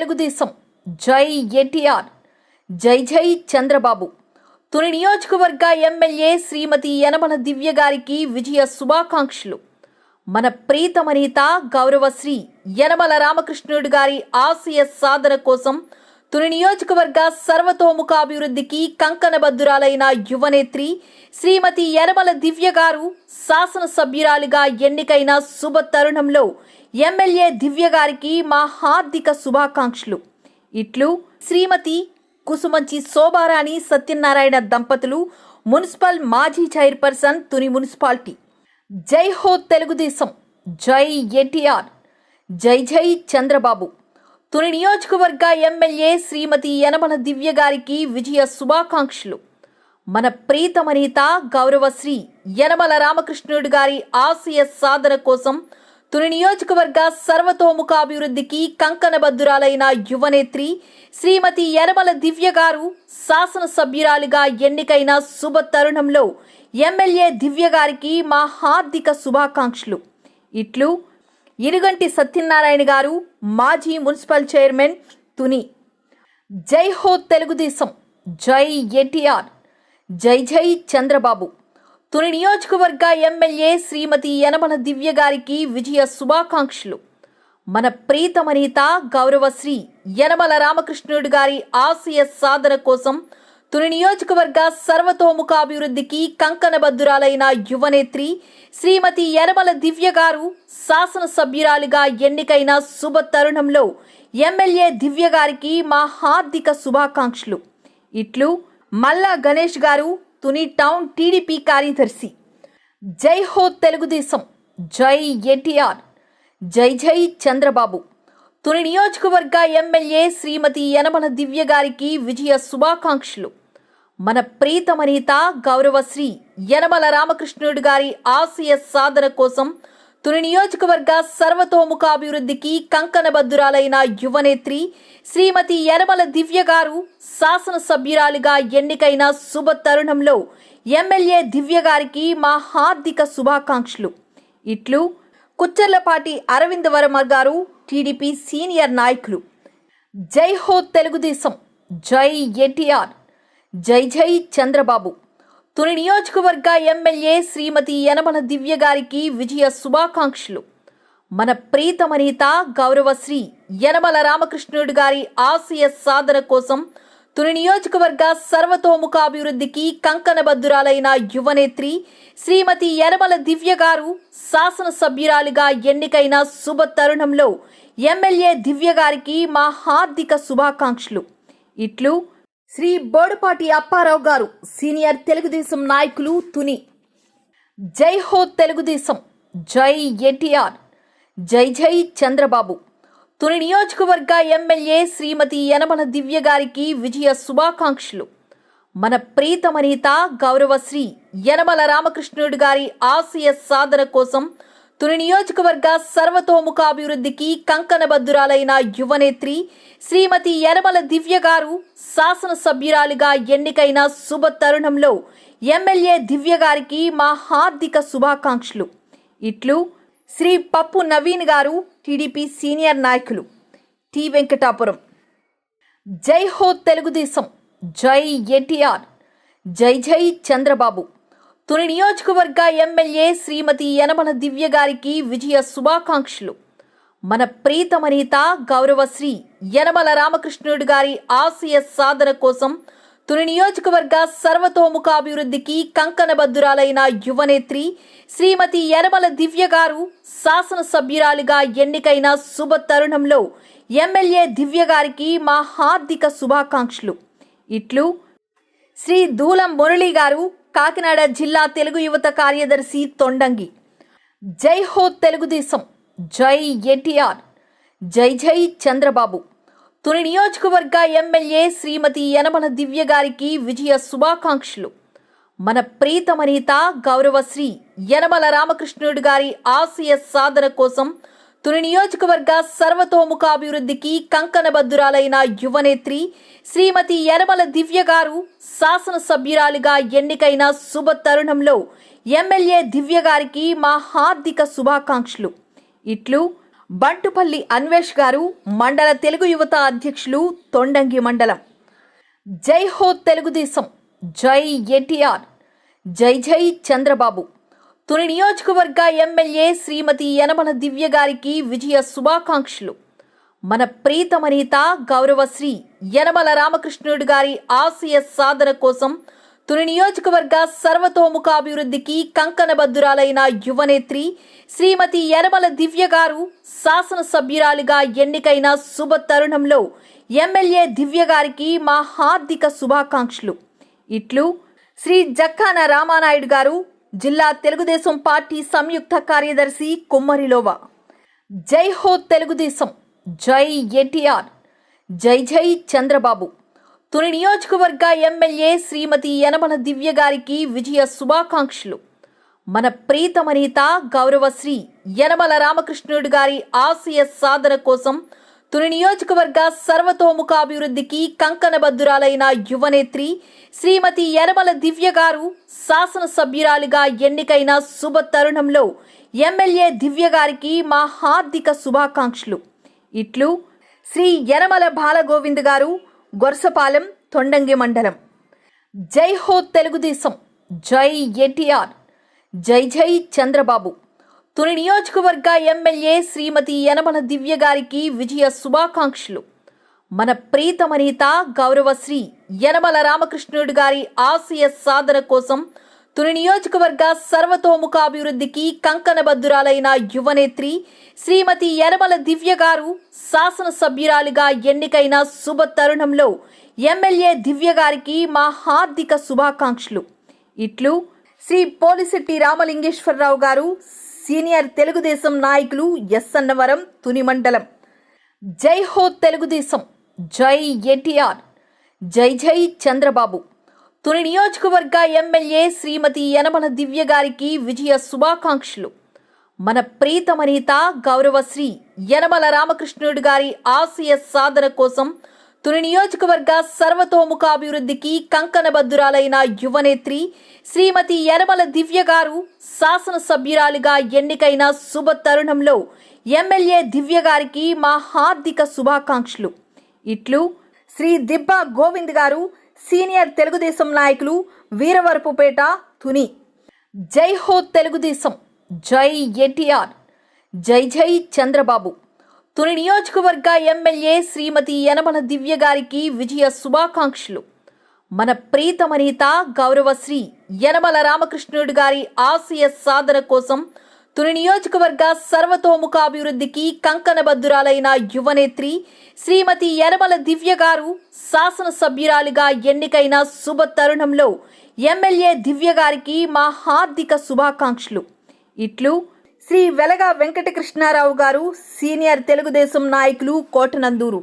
తెలుగుదేశం. జై ఎన్టీఆర్. జై జై చంద్రబాబు. తుని నియోజకవర్గ ఎమ్మెల్యే శ్రీమతి యనమల దివ్య గారికి విజయ శుభాకాంక్షలు. మన ప్రీతమ నేత గౌరవశ్రీ యనమల రామకృష్ణుడు గారి ఆశయ సాధన కోసం తుని నియోజకవర్గ సర్వతోముఖాభివృద్ధికి కంకణబద్ధురాలైన యువనేత్రి శ్రీమతి యనమల దివ్య గారు శాసనసభ్యురాలిగా ఎన్నికైన శుభ తరుణంలో ఎమ్మెల్యే దివ్య గారికి మా హార్దిక శుభాకాంక్షలు. ఇట్లు శ్రీమతి కుసుమంచి శోభారాణి సత్యనారాయణ దంపతులు మున్సిపల్ మాజీ చైర్పర్సన్ తుని మున్సిపాలిటీ. జై హో తెలుగుదేశం జై ఎన్టీఆర్ జై జై చంద్రబాబు. తుని నియోజకవర్గ ఎమ్మెల్యే శ్రీమతి యనమల దివ్య గారికి విజయ శుభాకాంక్షలు. మన ప్రీతమ నేత గౌరవశ్రీ యనమల రామకృష్ణుడు గారి ఆశయ సాధన కోసం తుని నియోజకవర్గ సర్వతోముఖాభివృద్ధికి కంకణబద్ధురాలైన యువనేత్రి శ్రీమతి యనమల దివ్య గారు శాసనసభ్యురాలిగా ఎన్నికైన శుభ తరుణంలో ఎమ్మెల్యే దివ్య గారికి మా హార్దిక శుభాకాంక్షలు. ఇట్లు ఇరుగంటి సత్యనారాయణ గారు మాజీ మున్సిపల్ చైర్మన్ తుని. జై హో తెలుగుదేశం జై ఎన్టీఆర్ జై జై చంద్రబాబు. తుని నియోజకవర్గ ఎమ్మెల్యే శ్రీమతి యనమల దివ్య గారికి విజయ శుభాకాంక్షలు. మన ప్రీతమనీత గౌరవశ్రీ యనమల రామకృష్ణుడు గారి ఆశయ సాధన కోసం తుని నియోజకవర్గ సర్వతోముఖాభివృద్ధికి కంకణబద్ధురాలైన యువనేత్రి శ్రీమతి యనమల దివ్య గారు శాసనసభ్యురాలిగా ఎన్నికైన శుభ తరుణంలో ఎమ్మెల్యే దివ్య గారికి మా హార్దిక శుభాకాంక్షలు. ఇట్లు మల్లా గణేష్ గారు తుని టౌన్ టీడీపీ కార్యదర్శి. జై హో తెలుగుదేశం జై ఎన్టీఆర్ జై జై చంద్రబాబు. తుని నియోజకవర్గ ఎమ్మెల్యే శ్రీమతి యనమల దివ్య గారికి విజయ శుభాకాంక్షలు. మన ప్రీతమనీత గౌరవశ్రీ యనమల రామకృష్ణుడు గారి ఆశయ సాధన కోసం తుని నియోజకవర్గ సర్వతోముఖాభివృద్ధికి కంకణబద్ధురాలైన యువనేత్రి శ్రీమతి యనమల దివ్య గారు శాసనసభ్యురాలిగా ఎన్నికైన శుభ తరుణంలో ఎమ్మెల్యే దివ్య గారికి మా హార్దిక శుభాకాంక్షలు. ఇట్లు కుచ్చర్లపాటి అరవింద్ వర్మ గారు టీడీపీ సీనియర్ నాయకులు. జై హో తెలుగుదేశం. జై ఎన్టీఆర్. జై జై చంద్రబాబు. తుని నియోజకవర్గ ఎమ్మెల్యే శ్రీమతి యనమల దివ్య గారికి విజయ శుభాకాంక్షలు. మన ప్రీతమ నేత గౌరవశ్రీ యనమల రామకృష్ణుడు గారి ఆశయ సాధన కోసం తుని నియోజకవర్గ సర్వతోముఖ అభివృద్ధికి కంకణబద్ధురాలైన యువనేత్రి శ్రీమతి యనమల దివ్య గారు శాసనసభ్యురాలిగా ఎన్నికైన శుభ తరుణంలో ఎమ్మెల్యే దివ్య గారికి మా హార్దిక శుభాకాంక్షలు. ఇట్లు శ్రీ బోడపాటి అప్పారావు గారు సీనియర్ తెలుగుదేశం నాయకులు తుని. జై హో తెలుగుదేశం జై ఎన్టీఆర్ జై జై చంద్రబాబు. తుని నియోజకవర్గ ఎమ్మెల్యే శ్రీమతి యనమల దివ్య గారికి విజయ శుభాకాంక్షలు. మన ప్రీతమ నేత గౌరవశ్రీ యనమల రామకృష్ణుడు గారి ఆశయ సాధన కోసం తుని నియోజకవర్గ సర్వతోముఖాభివృద్ధికి కంకణబద్ధురాలైన యువనేత్రి శ్రీమతి యనమల దివ్య గారు శాసనసభ్యురాలిగా ఎన్నికైన శుభ తరుణంలో ఎమ్మెల్యే దివ్య గారికి మా హార్దిక శుభాకాంక్షలు. ఇట్లు శ్రీ పప్పు నవీన్ గారు టీడీపీ సీనియర్ నాయకులు. టి వెంకటాపురం. జై హో తెలుగుదేశం. జై ఎన్టీఆర్. జై జై చంద్రబాబు. తుని నియోజకవర్గ ఎమ్మెల్యే శ్రీమతి యనమల దివ్య గారికి విజయ శుభాకాంక్షలు. మన ప్రీతమనీత గౌరవశ్రీ యనమల రామకృష్ణుడు గారి ఆశయ సాధన కోసం తుని నియోజకవర్గ సర్వతోముఖాభివృద్ధికి కంకణబద్ధురాలైన యువనేత్రి శ్రీమతి యనమల దివ్య గారు శాసనసభ్యురాలిగా ఎన్నికైన శుభ తరుణంలో ఎమ్మెల్యే దివ్య గారికి మా హార్దిక శుభాకాంక్షలు. ఇట్లు శ్రీ దూలం మురళి గారు కాకినాడ జిల్లా తెలుగు యువత కార్యదర్శి తొండంగి. జై హో తెలుగుదేశం. జై ఎన్టీఆర్. జై జై చంద్రబాబు. తుని నియోజకవర్గ ఎమ్మెల్యే శ్రీమతి యనమల దివ్య గారికి విజయ శుభాకాంక్షలు. మన ప్రీతమ నేత గౌరవశ్రీ యనమల రామకృష్ణుడు గారి ఆశయ సాధన కోసం తుని నియోజకవర్గ సర్వతోముఖ అభివృద్ధికి కంకణబద్ధురాలైన యువనేత్రి శ్రీమతి యనమల దివ్య గారు శాసనసభ్యురాలిగా ఎన్నికైన శుభ తరుణంలో ఎమ్మెల్యే దివ్య గారికి మా హార్దిక శుభాకాంక్షలు. ఇట్లు బంటుపల్లి అన్వేష్ గారు మండల తెలుగు యువత అధ్యక్షులు తొండంగి మండలం. జై హో తెలుగుదేశం జై ఎన్టీఆర్ జై జై చంద్రబాబు. తుని నియోజకవర్గ ఎమ్మెల్యే శ్రీమతి యనమల దివ్య గారికి విజయ శుభాకాంక్షలు. మన ప్రీతమనీత గౌరవశ్రీ యనమల రామకృష్ణుడు గారి ఆశయ సాధన కోసం తుని నియోజకవర్గ సర్వతోముఖాభివృద్ధికి కంకణబద్దురాలైన యువనేత్రి శ్రీమతి యనమల దివ్య గారు శాసనసభ్యురాలిగా ఎన్నికైన శుభ తరుణంలో ఎమ్మెల్యే దివ్య గారికి మా హార్దిక శుభాకాంక్షలు. ఇట్లు శ్రీ జక్కాన రామానాయుడు గారు జిల్లా తెలుగుదేశం పార్టీ సంయుక్త కార్యదర్శి కుమ్మరిలోవ. జై హో తెలుగుదేశం జై ఎన్టీఆర్ జై జై చంద్రబాబు. తుని నియోజకవర్గ ఎమ్మెల్యే శ్రీమతి యనమల దివ్య గారికి విజయ శుభాకాంక్షలు. మన ప్రీతమ నేత గౌరవశ్రీ యనమల రామకృష్ణుడు గారి ఆశయ సాధన కోసం తుని నియోజకవర్గ సర్వతోముఖాభివృద్ధికి కంకణబద్ధురాలైన యువనేత్రి శ్రీమతి యనమల దివ్య గారు శాసనసభ్యురాలిగా ఎన్నికైన శుభ తరుణంలో ఎమ్మెల్యే దివ్య గారికి మా హార్దిక శుభాకాంక్షలు. ఇట్లు శ్రీ యనమల బాలగోవింద్ గారు గొరసపాలెం తొండంగి మండలం. జై హో తెలుగుదేశం జై ఎన్టీఆర్ జై జై చంద్రబాబు. తుని నియోజకవర్గ ఎమ్మెల్యే శ్రీమతి యనమల దివ్య గారికి విజయ శుభాకాంక్షలు. మన ప్రీతమనీత గౌరవశ్రీ యనమల రామకృష్ణుడు గారి ఆశయ సాధన కోసం తుని నియోజకవర్గ సర్వతోముఖ అభివృద్ధికి కంకణబద్ధురాలైన యువనేత్రి శ్రీమతి యనమల దివ్య గారు శాసనసభ్యురాలిగా ఎన్నికైన శుభ తరుణంలో ఎమ్మెల్యే దివ్య గారికి మా హార్దిక శుభాకాంక్షలు. ఇట్లు శ్రీ పోలిశెట్టి రామలింగేశ్వరరావు గారు సీనియర్ తెలుగుదేశం నాయకులు ఎస్ అన్నవరం తుని మండలం. జై హో తెలుగుదేశం. జై ఎన్టీఆర్. జై జై చంద్రబాబు. తుని నియోజకవర్గ ఎమ్మెల్యే శ్రీమతి యనమల దివ్య గారికి విజయ శుభాకాంక్షలు. మన ప్రీతమ నేత గౌరవశ్రీ యనమల రామకృష్ణుడు గారి ఆశయ సాధన కోసం తుని నియోజకవర్గ సర్వతోముఖాభివృద్ధికి కంకణబద్ధురాలైన యువనేత్రి శ్రీమతి యనమల దివ్య గారు శాసనసభ్యురాలిగా ఎన్నికైన శుభ తరుణంలో ఎమ్మెల్యే దివ్య గారికి మా హార్దిక శుభాకాంక్షలు. ఇట్లు శ్రీ దిబ్బ గోవింద్ గారు సీనియర్ తెలుగుదేశం నాయకులు వీరవరపుపేట తుని. జై హో తెలుగుదేశం. జై ఎన్టీఆర్. జై జై చంద్రబాబు. తుని నియోజకవర్గ ఎమ్మెల్యే శ్రీమతి యనమల దివ్య గారికి విజయ శుభాకాంక్షలు. మన ప్రీతమనీత గౌరవశ్రీ యనమల రామకృష్ణుడు గారి ఆశయ సాధన కోసం తుని నియోజకవర్గ సర్వతోముఖ అభివృద్ధికి కంకణబద్ధురాలైన యువనేత్రి శ్రీమతి యనమల దివ్య గారు శాసనసభ్యురాలిగా ఎన్నికైన శుభ తరుణంలో ఎమ్మెల్యే దివ్య గారికి మా హార్దిక శుభాకాంక్షలు. ఇట్లు శ్రీ వెలగ వెంకటకృష్ణారావు గారు సీనియర్ తెలుగుదేశం నాయకులు కోటనందూరు.